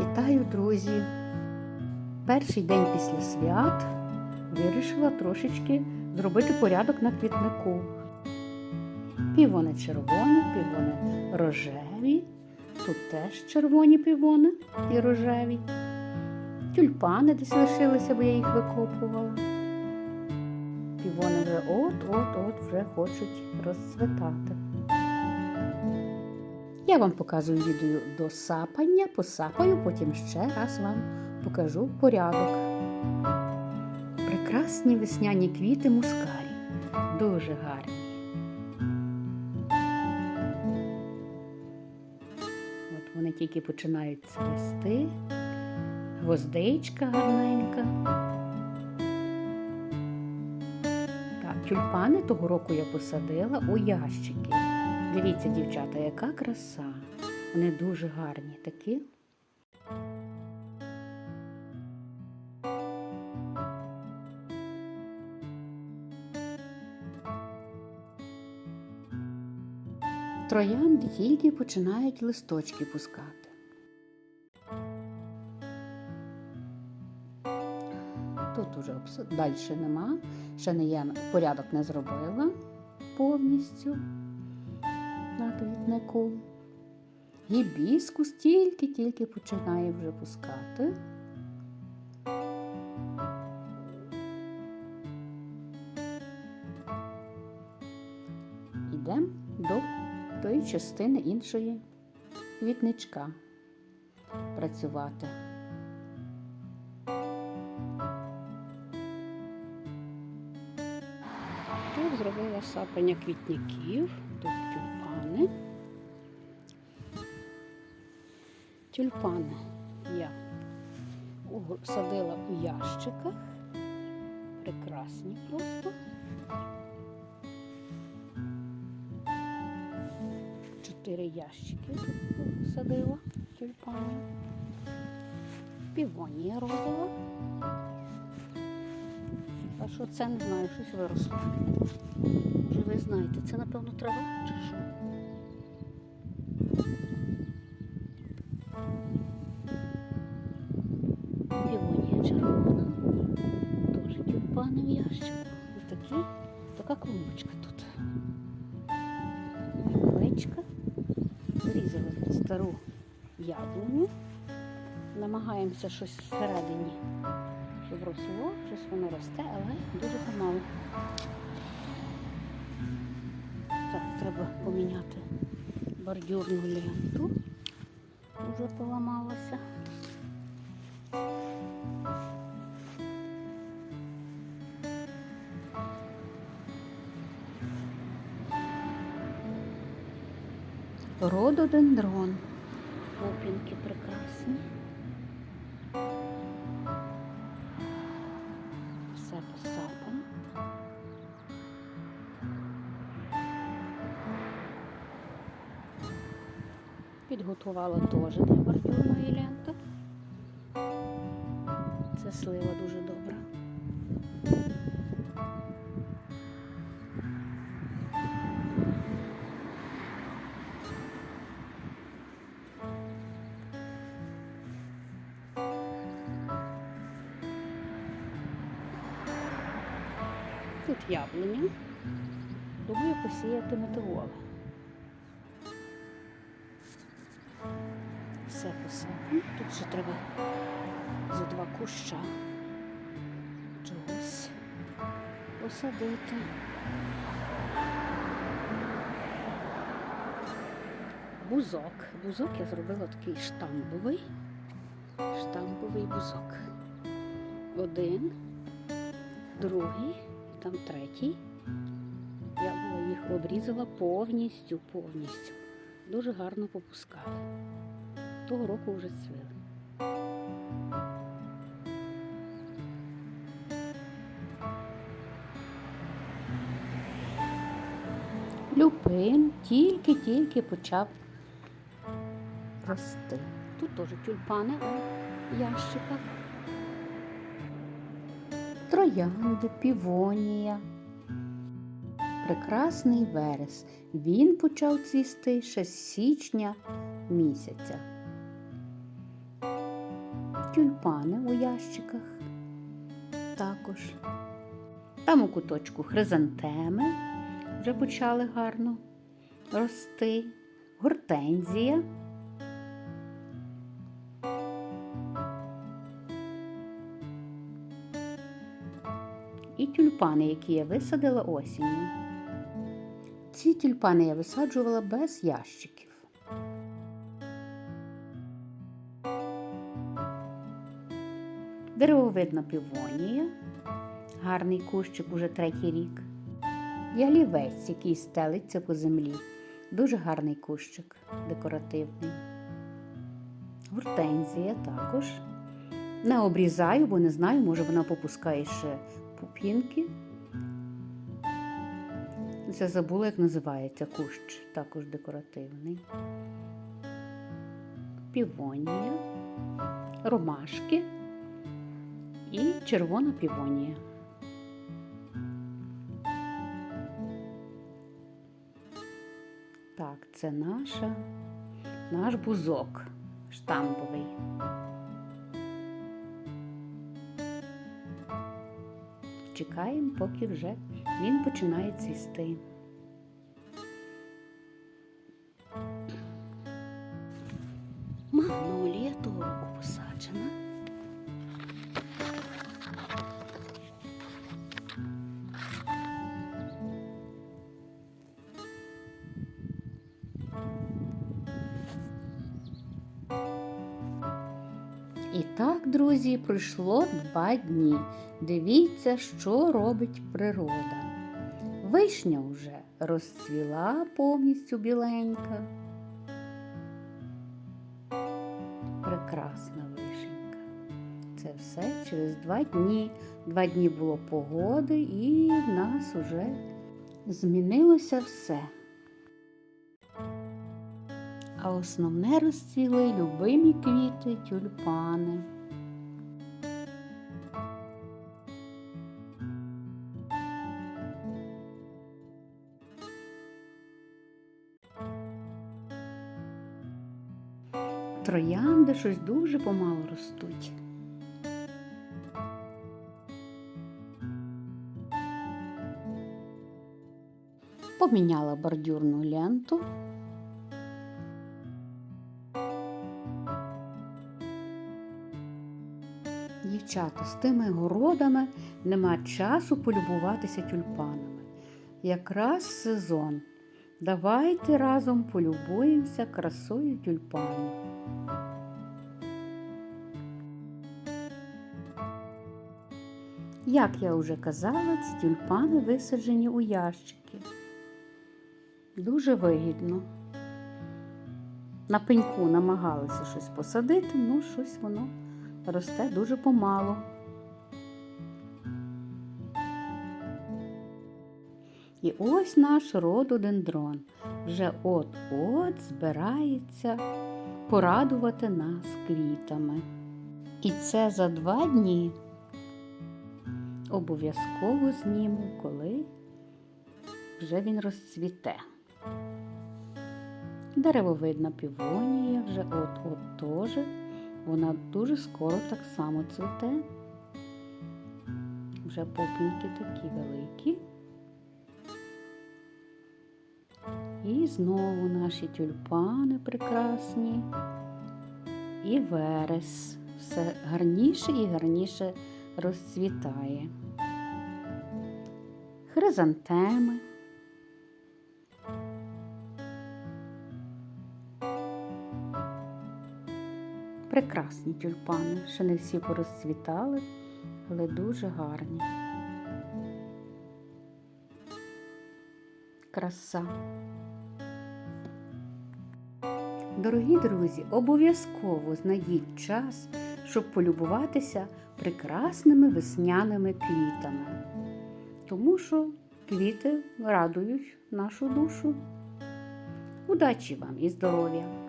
Вітаю, друзі! Перший день після свят вирішила трошечки зробити порядок на квітнику. Півони червоні, півони рожеві. Тут теж червоні півони і рожеві. Тюльпани десь лишилися, бо я їх викопувала. Півони вже от-от-от вже хочуть розцвітати. Я вам показую відео до сапання, посапаю, потім ще раз вам покажу порядок. Прекрасні весняні квіти мускарі. Дуже гарні. От вони тільки починають цвісти. Гвоздичка гарненька. Так, тюльпани того року я посадила у ящики. Дивіться, дівчата, яка краса. Вони дуже гарні такі. Троянди тільки починають листочки пускати. Тут уже далі нема. Ще не я порядок не зробила повністю на квітнику. Гібіскус тільки-тільки починає вже пускати. Йдемо до тої частини іншої квітничка працювати. Тут зробила сапання квітників, тюльпани. Тюльпани я садила у ящиках. Прекрасні просто. Чотири ящики садила тюльпани. Півонія розова. А що це не знаю, щось виросло. Може ви знаєте, це напевно трава чи що? В ящику. Ось такі, така клумбочка тут. Невеличка. Зрізали стару яблуню. Намагаємося щось всередині, щоб росло, щось воно росте, але дуже помалу. Так, треба поміняти бордюрну ленту. Вже поламалася. Рододендрон. Опінки прекрасні. Все посапано. Підготувала теж для бордюрної ленти. Це слива дуже добра. Яблуня. Думаю посіяти метеоли. Все посадимо. Тут ще треба за два куща чогось посадити. Бузок. Бузок я зробила такий штамбовий. Штамбовий бузок. Один, другий, там третій. Я їх обрізала повністю, повністю. Дуже гарно попускали. Того року вже цвіли. Люпин тільки-тільки почав рости. Тут теж тюльпани у ящиках. Троянди, півонія. Прекрасний верес. Він почав цвісти ще з січня місяця. тюльпани у ящиках також. Там у куточку хризантеми вже почали гарно рости, гортензія. Тюльпани, які я висадила осінню. Ці тюльпани я висаджувала без ящиків. Деревовидна півонія, гарний кущик уже третій рік. Ялівець, який стелиться по землі. Дуже гарний кущик, декоративний. Гортензія також. Не обрізаю, бо не знаю, може вона попускає ще пупінки. Це забула, як називається кущ, також декоративний. Півонія, ромашки і червона півонія. Так, це наша, наш бузок штамповий. Чекаємо, поки вже він починає цвісти. Магнолія того року посаджена. І так, друзі, пройшло два дні. Дивіться, що робить природа. Вишня вже розцвіла повністю біленька. Прекрасна вишенька. Це все через два дні. Два дні було погоди, і в нас уже змінилося все. А основне розцвіли любимі квіти тюльпани. Троянди щось дуже помало ростуть. Поміняла бордюрну ленту. Дівчата, з тими городами нема часу полюбуватися тюльпанами. Якраз сезон. Давайте разом полюбуємося красою тюльпанів. Як я вже казала, ці тюльпани висаджені у ящики. Дуже вигідно. На пеньку намагалися щось посадити, ну щось воно росте дуже помало. І ось наш рододендрон вже от-от збирається порадувати нас квітами. І це за два дні обов'язково зніму, коли вже він розцвіте. Деревовидна півонія вже от-от теж. Вона дуже скоро так само цвіте. Вже попінки такі великі. І знову наші тюльпани прекрасні. І верес. Все гарніше і гарніше розцвітає. Хризантеми. Прекрасні тюльпани, ще не всі порозцвітали, але дуже гарні. Краса. Дорогі друзі, обов'язково знайдіть час, щоб полюбуватися прекрасними весняними квітами, тому що квіти радують нашу душу. Удачі вам і здоров'я!